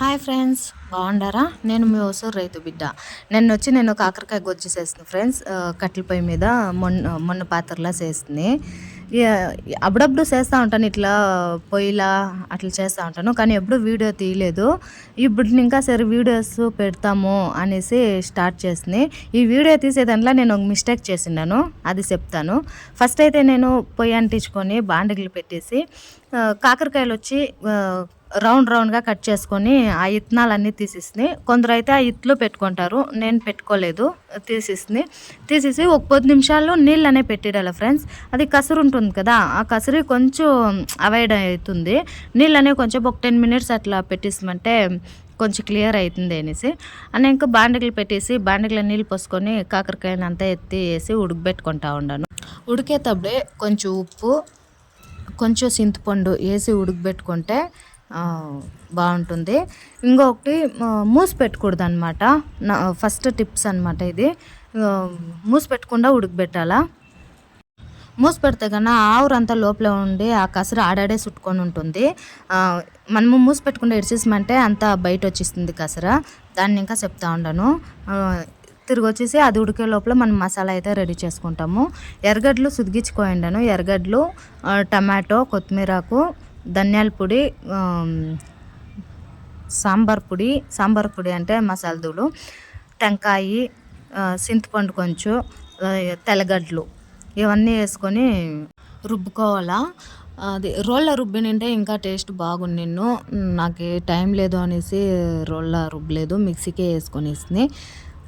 Hi friends బాగుండారా? నేను మీ ఓసూరు రైతు బిడ్డ. నిన్న వచ్చి నేను కాకరకాయ గొజ్జు చేస్తుంది ఫ్రెండ్స్ కట్టెల పొయ్యి మీద మొన్న మొన్న పాత్రలా చేస్తుంది అప్పుడప్పుడు చేస్తూ ఉంటాను ఇట్లా పొయ్యిలా అట్లా చేస్తూ ఉంటాను కానీ ఎప్పుడు వీడియో తీయలేదు. ఇప్పుడు ఇంకా సరే వీడియోస్ పెడతాము అనేసి స్టార్ట్ చేసింది. ఈ వీడియో తీసే దాంట్లో నేను ఒక మిస్టేక్ చేసినాను అది చెప్తాను. ఫస్ట్ అయితే నేను పొయ్యి అంటించుకొని బాండగిలు పెట్టేసి కాకరకాయలు వచ్చి రౌండ్ రౌండ్గా కట్ చేసుకొని ఆ ఇత్తనాలన్నీ తీసేసి కొందరు అయితే ఆ ఇత్తులు పెట్టుకుంటారు. నేను పెట్టుకోలేదు. తీసేసింది తీసేసి ఒక పది నిమిషాలు నీళ్ళు అనేవి పెట్టిడాలి ఫ్రెండ్స్. అది కసురు ఉంటుంది కదా ఆ కసురు కొంచెం అవాయిడ్ అవుతుంది. నీళ్ళు అనేవి కొంచెం ఒక టెన్ మినిట్స్ అట్లా పెట్టేసామంటే కొంచెం క్లియర్ అవుతుంది అనేసి. అని ఇంకా బాండగలు పెట్టేసి బాండగిలో నీళ్ళు పోసుకొని కాకరకాయని అంతా ఎత్తి వేసి ఉడకబెట్టుకుంటా ఉన్నాను ఉడికేటప్పుడే కొంచెం ఉప్పు కొంచెం చింతపండు వేసి ఉడకబెట్టుకుంటే బాగుంటుంది. ఇంకొకటి మూసి పెట్టకూడదు అనమాట నా ఫస్ట్ టిప్స్ అనమాట ఇది. మూసి పెట్టకుండా ఉడకబెట్టాలా? మూసి పెడితే కన్నా ఆవురంతా లోపల ఉండి ఆ కసరు ఆడాడే చుట్టుకొని ఉంటుంది. మనము మూసి పెట్టకుండా ఇడిచేసామంటే అంతా బయట వచ్చేస్తుంది కసర. దాన్ని ఇంకా చెప్తా ఉండను. తిరిగి వచ్చేసి అది ఉడికే లోపల మనం మసాలా అయితే రెడీ చేసుకుంటాము. ఎర్రగడ్డలు సుదిగించుకోండాను ఎర్రగడ్డలు టమాటో కొత్తిమీరకు ధనియాల పొడి సాంబార్ పొడి సాంబార్ పొడి అంటే మసాలా దూలు టెంకాయి సింతపండు చింతపండు కొంచెం తెల్లగడ్డలు ఇవన్నీ వేసుకొని రుబ్బుకోవాలా. అది రోళ్ళ రుబ్బినింటే ఇంకా టేస్ట్ బాగుంది నిన్ను. నాకు టైం లేదు అనేసి రోళ్ళ రుబ్బలేదు మిక్సీకే వేసుకొని ఇస్తుంది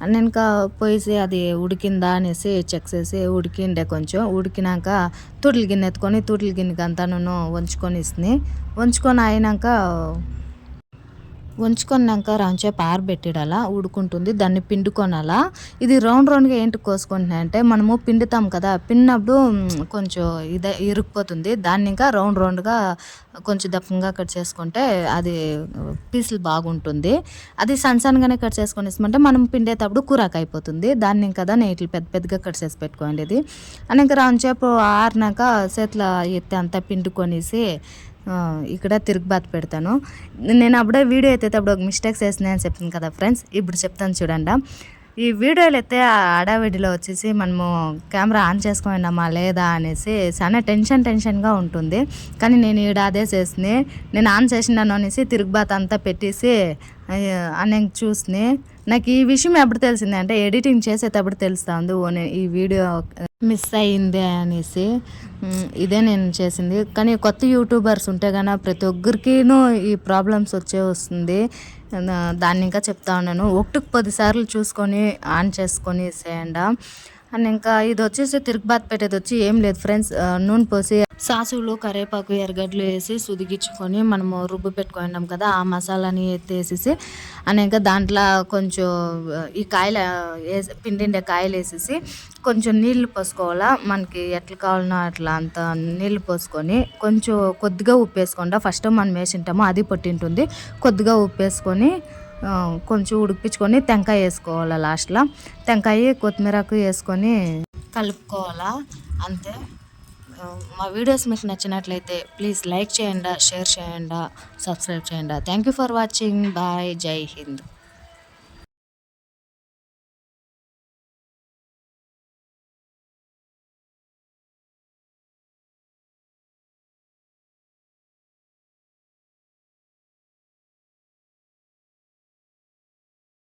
అని ఇంకా పోయేసి అది ఉడికిందా అనేసి చెక్ చేసి ఉడికిండే కొంచెం. ఉడికినాక తూట్ల గిన్నె ఎత్తుకొని తూట్ల గిన్నెకి అంతా నూనె వంచుకొని ఇస్తుంది వంచుకొని అయినాక ఉంచుకున్నాక రాంచేపు ఆరబెట్టిడాలా ఉడుకుంటుంది దాన్ని పిండుకొనాలా. ఇది రౌండ్ రౌండ్గా ఏంటి కోసుకుంటున్నాయి అంటే మనము పిండుతాం కదా పిన్నప్పుడు కొంచెం ఇదే ఇరుక్కుపోతుంది. దాన్ని ఇంకా రౌండ్ రౌండ్గా కొంచెం దప్పంగా కట్ చేసుకుంటే అది పీసులు బాగుంటుంది. అది సన్ సన్గానే కట్ చేసుకొని ఇస్తామంటే మనం పిండేటప్పుడు కూరాకు అయిపోతుంది దాన్ని ఇంకా నేను పెద్ద పెద్దగా కట్ చేసి పెట్టుకోండి ఇది. అని ఇంకా రాంచేపు ఆరినాక చేతిలో ఎత్తి అంతా పిండుకొనేసి ఇక్కడ తిరుగుబాత్ పెడతాను. నేను అప్పుడే వీడియో అయితే అప్పుడు ఒక మిస్టేక్స్ అని చెప్తాను కదా ఫ్రెండ్స్ ఇప్పుడు చెప్తాను చూడండి. ఈ వీడియోలు అయితే అడావిడిలో వచ్చేసి మనము కెమెరా ఆన్ చేసుకున్నామా లేదా అనేసి చాలా టెన్షన్ టెన్షన్గా ఉంటుంది. కానీ నేను ఈడ అదే చేసింది నేను ఆన్ చేసినాను అనేసి తిరుగుబాత్ అంతా పెట్టేసి అని చూసి నాకు ఈ విషయం ఎప్పుడు తెలిసింది అంటే ఎడిటింగ్ చేసేటప్పుడు తెలుస్తుంది ఓ ఈ వీడియో మిస్ అయింది అనేసి ఇదే నేను చేసింది. కానీ కొత్త యూట్యూబర్స్ ఉంటే కన్నా ప్రతి ఒక్కరికినూ ఈ ప్రాబ్లమ్స్ వచ్చే వస్తుంది. దాన్ని ఇంకా చెప్తా ఉన్నాను. ఒకటికి పదిసార్లు చూసుకొని ఆన్ చేసుకొని చేయండి అండ్ ఇంకా ఇది వచ్చేసి తిరుగుబాత్ పెట్టేది వచ్చి ఏం లేదు ఫ్రెండ్స్ నూనె పోసి సాసులు కరివేపాకు ఎర్రగడ్డలు వేసి సుదిగించుకొని మనము రుబ్బు పెట్టుకున్నాం కదా ఆ మసాలాని ఎత్తేసేసి అని ఇంకా దాంట్లో కొంచెం ఈ కాయలు వేసి పిండిండే కాయలు వేసేసి కొంచెం నీళ్ళు పోసుకోవాలా మనకి ఎట్లా కావాలనో అట్లా అంత నీళ్ళు పోసుకొని కొంచెం కొద్దిగా ఉప్పు వేసుకోండి. ఫస్ట్ మనం వేసింటామో అది పొట్టింటుంది. కొద్దిగా ఉప్పు వేసుకొని కొంచెం ఉడిపించుకొని టెంకాయ వేసుకోవాలా లాస్ట్లో. టెంకాయ కొత్తిమీరకు వేసుకొని కలుపుకోవాలా. అంతే. మా వీడియోస్ మీకు నచ్చినట్లయితే ప్లీజ్ లైక్ చేయండి షేర్ చేయండి సబ్స్క్రైబ్ చేయండి. Thank you for watching. Bye. జై హింద్.